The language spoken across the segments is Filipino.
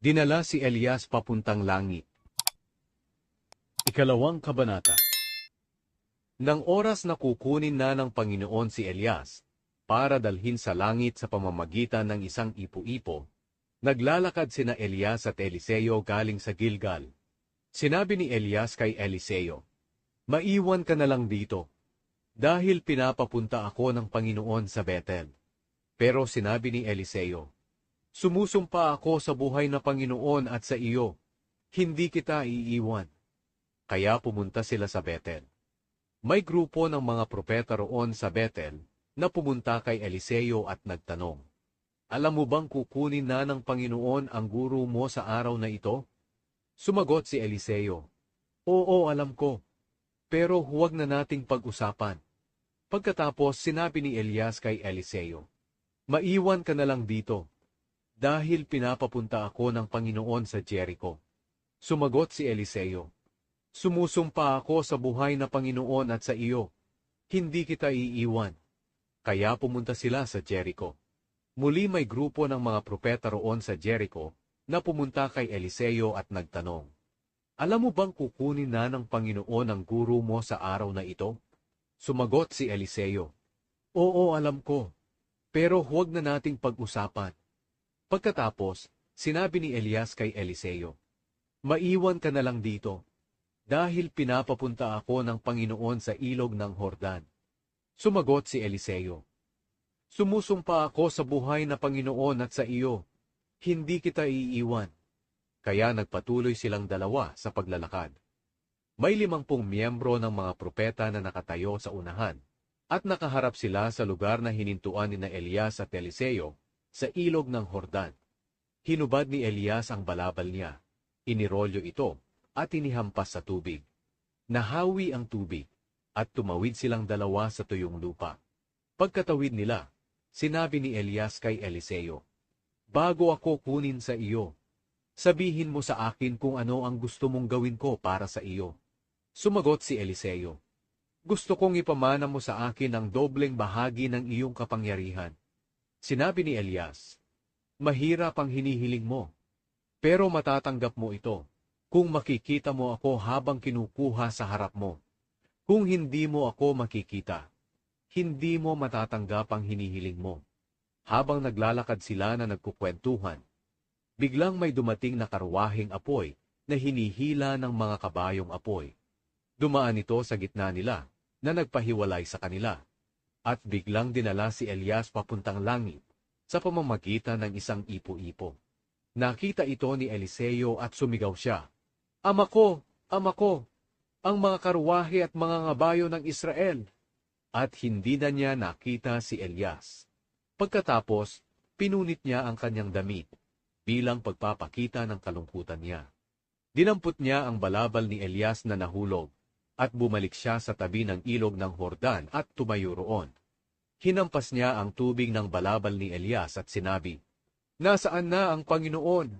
Dinala si Elias papuntang langit. Ikalawang kabanata Nang oras na kukunin na ng Panginoon si Elias para dalhin sa langit sa pamamagitan ng isang ipo-ipo, naglalakad sina Elias at Eliseo galing sa Gilgal. Sinabi ni Elias kay Eliseo, Maiwan ka na lang dito, dahil pinapapunta ako ng Panginoon sa Bethel. Pero sinabi ni Eliseo, Sumusumpa ako sa buhay na Panginoon at sa iyo, hindi kita iiwan. Kaya pumunta sila sa Bethel. May grupo ng mga propeta roon sa Bethel na pumunta kay Eliseo at nagtanong, Alam mo bang kukunin na ng Panginoon ang guro mo sa araw na ito? Sumagot si Eliseo, Oo, alam ko, pero huwag na nating pag-usapan. Pagkatapos sinabi ni Elias kay Eliseo, Maiwan ka na lang dito, dahil pinapapunta ako ng Panginoon sa Jericho. Sumagot si Eliseo, Sumusumpa ako sa buhay na Panginoon at sa iyo, hindi kita iiwan. Kaya pumunta sila sa Jericho. Muli may grupo ng mga propeta roon sa Jericho na pumunta kay Eliseo at nagtanong, Alam mo bang kukunin na ng Panginoon ang guro mo sa araw na ito? Sumagot si Eliseo, Oo, alam ko, pero huwag na nating pag-usapan. Pagkatapos, sinabi ni Elias kay Eliseo, Maiwan ka na lang dito, dahil pinapapunta ako ng Panginoon sa ilog ng Hordan. Sumagot si Eliseo, Sumusumpa ako sa buhay na Panginoon at sa iyo, hindi kita iiwan. Kaya nagpatuloy silang dalawa sa paglalakad. May limangpung miyembro ng mga propeta na nakatayo sa unahan, at nakaharap sila sa lugar na hinintuan ni na Elias at Eliseo sa ilog ng Hordan. Hinubad ni Elias ang balabal niya, inirolyo ito, at inihampas sa tubig. Nahawi ang tubig, at tumawid silang dalawa sa tuyong lupa. Pagkatawid nila, sinabi ni Elias kay Eliseo, Bago ako kunin sa iyo, sabihin mo sa akin kung ano ang gusto mong gawin ko para sa iyo. Sumagot si Eliseo, Gusto kong ipamana mo sa akin ang dobleng bahagi ng iyong kapangyarihan. Sinabi ni Elias, Mahirap ang hinihiling mo, pero matatanggap mo ito kung makikita mo ako habang kinukuha sa harap mo. Kung hindi mo ako makikita, hindi mo matatanggap ang hinihiling mo. Habang naglalakad sila na nagkukwentuhan, biglang may dumating na karwaheng apoy na hinihila ng mga kabayong apoy. Dumaan ito sa gitna nila na nagpahiwalay sa kanila. At biglang dinala si Elias papuntang langit sa pamamagitan ng isang ipo-ipo. Nakita ito ni Eliseo at sumigaw siya, Ama ko, ama ko, ang mga karwahe at mga ngabayo ng Israel. At hindi na niya nakita si Elias. Pagkatapos, pinunit niya ang kanyang damit bilang pagpapakita ng kalungkutan niya. Dinampot niya ang balabal ni Elias na nahulog at bumalik siya sa tabi ng ilog ng Hordan at tumayo roon. Hinampas niya ang tubig ng balabal ni Elias at sinabi, Nasaan na ang Panginoon,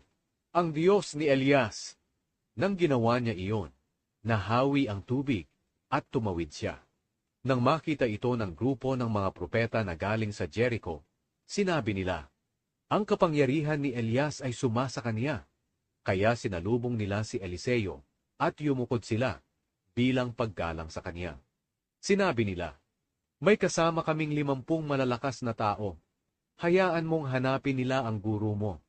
ang Diyos ni Elias? Nang ginawa niya iyon, nahawi ang tubig at tumawid siya. Nang makita ito ng grupo ng mga propeta na galing sa Jericho, sinabi nila, Ang kapangyarihan ni Elias ay sumasa kaniya. Kaya sinalubong nila si Eliseo at yumukod sila bilang paggalang sa kanya. Sinabi nila, May kasama kaming limampung malalakas na tao. Hayaan mong hanapin nila ang guro mo.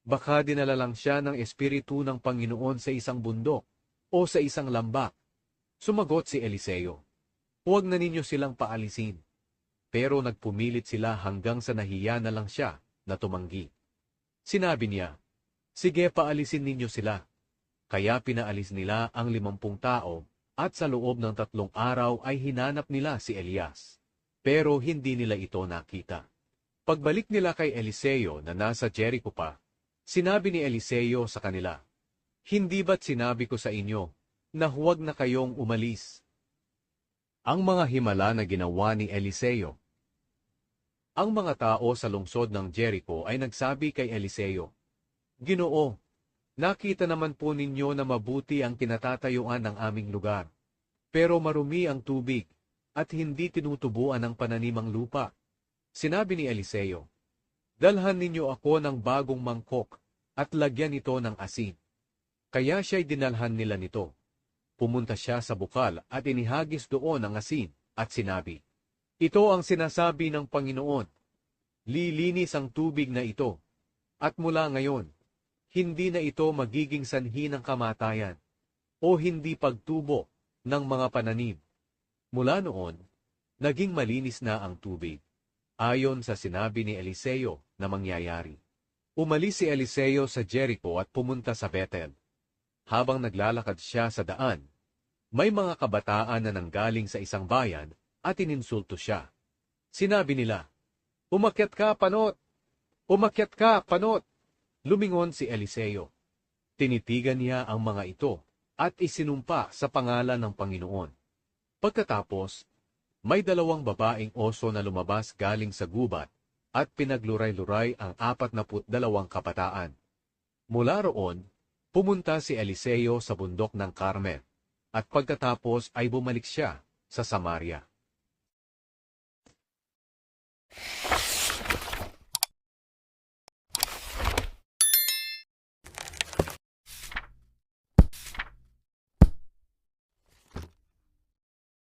Baka dinala lang siya ng Espiritu ng Panginoon sa isang bundok o sa isang lambak. Sumagot si Eliseo, Huwag na ninyo silang paalisin. Pero nagpumilit sila hanggang sa nahiya na lang siya na tumanggi. Sinabi niya, Sige paalisin ninyo sila. Kaya pinaalis nila ang limampung tao at sa loob ng tatlong araw ay hinanap nila si Elias. Pero hindi nila ito nakita. Pagbalik nila kay Eliseo na nasa Jericho pa, sinabi ni Eliseo sa kanila, Hindi ba't sinabi ko sa inyo na huwag na kayong umalis? Ang mga himala na ginawa ni Eliseo Ang mga tao sa lungsod ng Jericho ay nagsabi kay Eliseo, Ginoo, nakita naman po ninyo na mabuti ang kinatatayuan ng aming lugar, pero marumi ang tubig at hindi tinutubuan ang pananimang lupa. Sinabi ni Eliseo, Dalhan ninyo ako ng bagong mangkok at lagyan ito ng asin. Kaya siya'y dinalhan nila nito. Pumunta siya sa bukal at inihagis doon ang asin at sinabi, Ito ang sinasabi ng Panginoon. Lilinis ang tubig na ito. At mula ngayon, hindi na ito magiging sanhi ng kamatayan o hindi pagtubo ng mga pananim. Mula noon, naging malinis na ang tubig, ayon sa sinabi ni Eliseo na mangyayari. Umalis si Eliseo sa Jericho at pumunta sa Bethel. Habang naglalakad siya sa daan, may mga kabataan na nanggaling sa isang bayan at ininsulto siya. Sinabi nila, Umakyat ka, panot! Umakyat ka, panot! Lumingon si Eliseo. Tinitigan niya ang mga ito at isinumpa sa pangalan ng Panginoon. Pagkatapos, may dalawang babaeng oso na lumabas galing sa gubat at pinagluray-luray ang apat na dalawang kabataan. Mula roon, pumunta si Eliseo sa bundok ng Carmel at pagkatapos ay bumalik siya sa Samaria.